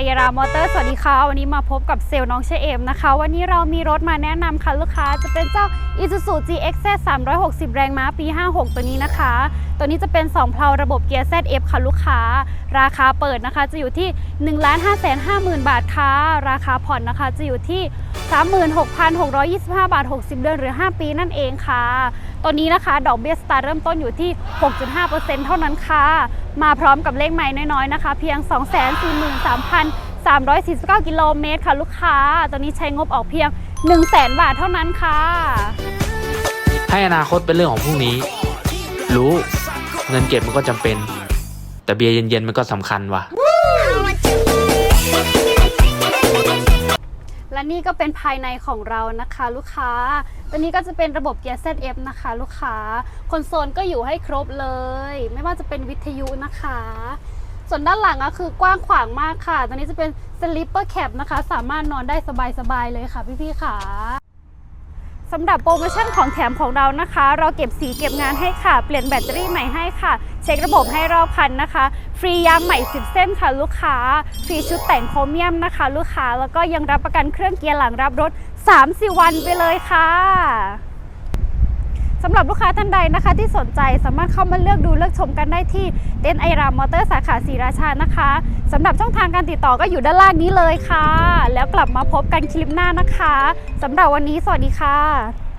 ายารามอเตอร์สวัสดีค่ะ วันนี้มาพบกับเซลล์น้องเชเอมนะคะ วันนี้เรามีรถมาแนะนำค่ะลูกค้าจะเป็นเจ้า Isuzu GX Z 360 แรงม้าปี 56 ตัวนี้นะคะ ตัวนี้จะเป็น 2 เพลาระบบเกียร์ ZF ค่ะลูกค้า ราคาเปิดนะคะจะอยู่ที่ 1 5 5 0 0 0 0 บาทค่ะ ราคาผ่อนนะคะจะอยู่ที่ 36,625 บาท 60 เดือนหรือ 5 ปีนั่นเองค่ะ ตัวนี้นะคะ ดอกเบี้ยสตาร์เริ่มต้นอยู่ที่ 6.5%เท่านั้นค่ะ มาพร้อมกับเลขไม้น้อยๆนะคะ เพียง 243,349 กิโลเมตรค่ะลูกค้า ตัวนี้ใช้งบออกเพียง 100,000 บาทเท่านั้นค่ะ ให้อนาคตเป็นเรื่องของพรุ่งนี้ รู้เงินเก็บมันก็จำเป็น แต่เบียร์เย็นๆมันก็สำคัญว่ะ และนี่ก็เป็นภายในของเรานะคะลูกค้า ตัวนี้ก็จะเป็นระบบเกียร์ ZF นะคะ ลูกค้า คอนโซลก็อยู่ให้ครบเลย ไม่ว่าจะเป็นวิทยุนะคะ ส่วนด้านหลังก็คือกว้างขวางมากค่ะ ตัวนี้จะเป็นสลิปเปอร์แคปนะคะ สามารถนอนได้สบายๆเลยค่ะพี่ๆค่ะ สำหรับโปรโมชั่นของแถมของเรานะคะ เราเก็บสีเก็บงานให้ค่ะ เปลี่ยนแบตเตอรี่ใหม่ให้ค่ะ เช็คระบบให้รอบคันนะคะ ฟรียางใหม่ 10 เส้นค่ะลูกค้า ฟรีชุดแต่งโครเมียมนะคะ ลูกค้าแล้วก็ยังรับประกันเครื่องเกียร์หลังรับรถ3-4วันไปเลยค่ะ สำหรับลูกค้าท่านใดนะคะที่สนใจสามารถเข้ามาเลือกดูเลือกชมกันได้ที่เต็นไอรามมอเตอร์สาขาศรีราชานะคะสำหรับช่องทางการติดต่อก็อยู่ด้านล่างนี้เลยค่ะ แล้วกลับมาพบกันคลิปหน้านะคะสำหรับวันนี้สวัสดีค่ะ